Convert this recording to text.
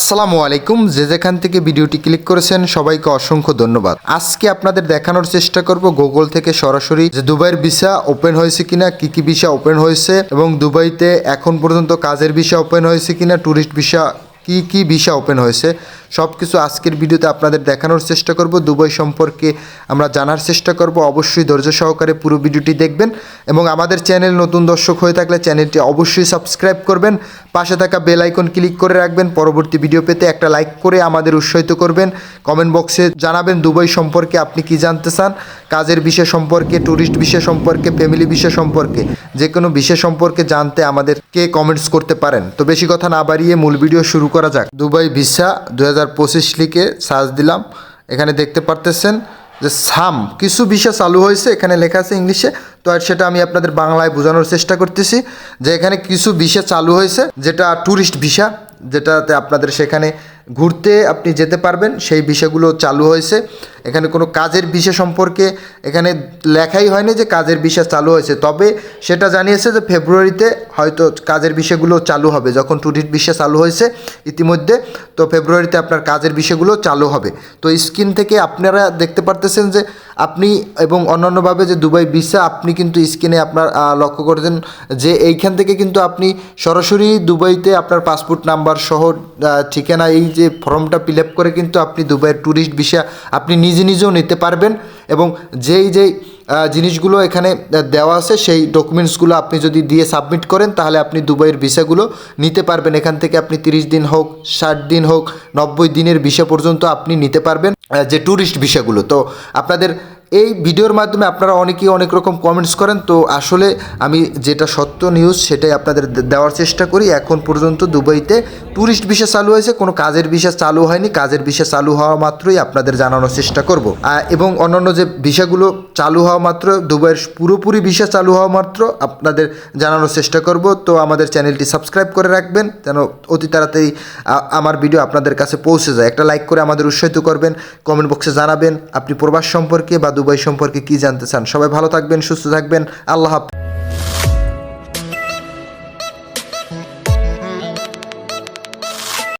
আসসালামু আলাইকুম। যে যেখান থেকে ভিডিওটি ক্লিক করেছেন, সবাইকে অসংখ্য ধন্যবাদ। আজকে আপনাদের দেখানোর চেষ্টা করব গুগল থেকে সরাসরি যে দুবাইয়ের ভিসা ওপেন হয়েছে কিনা, কি কি ভিসা ওপেন হয়েছে, এবং দুবাইতে এখন পর্যন্ত কাজের ভিসা ওপেন হয়েছে কিনা ট্যুরিস্ট ভিসা, কি কি ভিসা ওপেন হয়েছে। সব কিছু আজকের ভিডিওতে আপনাদের দেখানোর চেষ্টা করব। দুবাই সম্পর্কে আমরা জানার চেষ্টা করব। অবশ্যই ধৈর্য সহকারে পুরো ভিডিওটি দেখবেন এবং আমাদের চ্যানেল নতুন দর্শক হয়ে থাকলে চ্যানেলটি অবশ্যই সাবস্ক্রাইব করবেন। পাশে থাকা বেল আইকন ক্লিক করে রাখবেন। পরবর্তী ভিডিও পেতে একটা লাইক করে আমাদের উৎসাহিত করবেন। কমেন্ট বক্সে জানাবেন দুবাই সম্পর্কে আপনি কি জানতে চান? কাজের বিষয় সম্পর্কে ট্যুরিস্ট বিষয় সম্পর্কে, ফ্যামিলি বিষয় সম্পর্কে যে কোনো বিষয় সম্পর্কে জানতে আমাদেরকে কমেন্টস করতে পারেন। তো বেশি কথা না বাড়িয়ে মূল ভিডিও শুরু করা যাক। দুবাই ভিসা দু হাজার পঁচিশ লিখে সার্চ দিলাম। এখানে দেখতে পারতেছেন যে সাম, কিছু বিষয় চালু হয়েছে, এখানে লেখা আছে ইংলিশে। তো আর সেটা আমি আপনাদের বাংলায় বোঝানোর চেষ্টা করতেছি যে এখানে কিছু বিষয় চালু হয়েছে, যেটা ট্যুরিস্ট ভিসা যেটাতে আপনাদের সেখানে ঘুরতে আপনি যেতে পারবেন, সেই বিষয়গুলো চালু হয়েছে। এখানে কোনো কাজের বিষয় সম্পর্কে এখানে লেখাই হয়নি যে কাজের বিষয় চালু হয়েছে। তবে সেটা জানিয়েছে যে ফেব্রুয়ারিতে হয়তো কাজের বিষয়গুলো চালু হবে। যখন ট্যুরিস্ট বিষয় চালু হয়েছে ইতিমধ্যে, তো ফেব্রুয়ারিতে আপনার কাজের বিষয়গুলো চালু হবে। তো স্ক্রিন থেকে আপনারা দেখতে পারতেছেন যে আপনি এবং অন্যান্যভাবে যে দুবাই ভিসা, আপনি কিন্তু স্ক্রিনে আপনার লক্ষ্য করছেন যে এইখান থেকে কিন্তু আপনি সরাসরি দুবাইতে আপনার পাসপোর্ট নাম্বার সহ ঠিকানা, এই যে ফর্মটা ফিল আপ করে কিন্তু আপনি দুবাইয়ের ট্যুরিস্ট ভিসা আপনি নিজে নিজেও নিতে পারবেন এবং যেই যেই জিনিসগুলো এখানে দেওয়া আছে সেই ডকুমেন্টসগুলো আপনি যদি দিয়ে সাবমিট করেন তাহলে আপনি দুবাইয়ের ভিসাগুলো নিতে পারবেন। এখান থেকে আপনি তিরিশ দিন হোক, ষাট দিন হোক, নব্বই দিনের ভিসা পর্যন্ত আপনি নিতে পারবেন যে ট্যুরিস্ট ভিসাগুলো। তো আপনাদের এই ভিডিওর মাধ্যমে আপনারা অনেকেই অনেক রকম কমেন্টস করেন, তো আসলে আমি যেটা সত্য নিউজ সেটাই আপনাদের দেওয়ার চেষ্টা করি। এখন পর্যন্ত দুবাইতে ট্যুরিস্ট ভিসা চালু হয়েছে, কোনো কাজের ভিসা চালু হয়নি, কাজের ভিসা চালু হওয়া মাত্রই আপনাদের জানানোর চেষ্টা করব। এবং অন্যান্য যে ভিসাগুলো চালু হওয়া মাত্র, দুবাইয়ের পুরোপুরি ভিসা চালু হওয়া মাত্র, আপনাদের জানানোর চেষ্টা করব। তো আমাদের চ্যানেলটি সাবস্ক্রাইব করে রাখবেন, যেন অতি তাড়াতাড়ি আমার ভিডিও আপনাদের কাছে পৌঁছে যায়। একটা লাইক করে আমাদের উৎসাহিত করবেন কমেন্ট বক্সে জানাবেন। আপনি প্রবাস সম্পর্কে বা দুবাই সম্পর্কে কি জানতে চান? সবাই ভালো থাকবেন সুস্থ থাকবেন। আল্লাহ হাফেজ।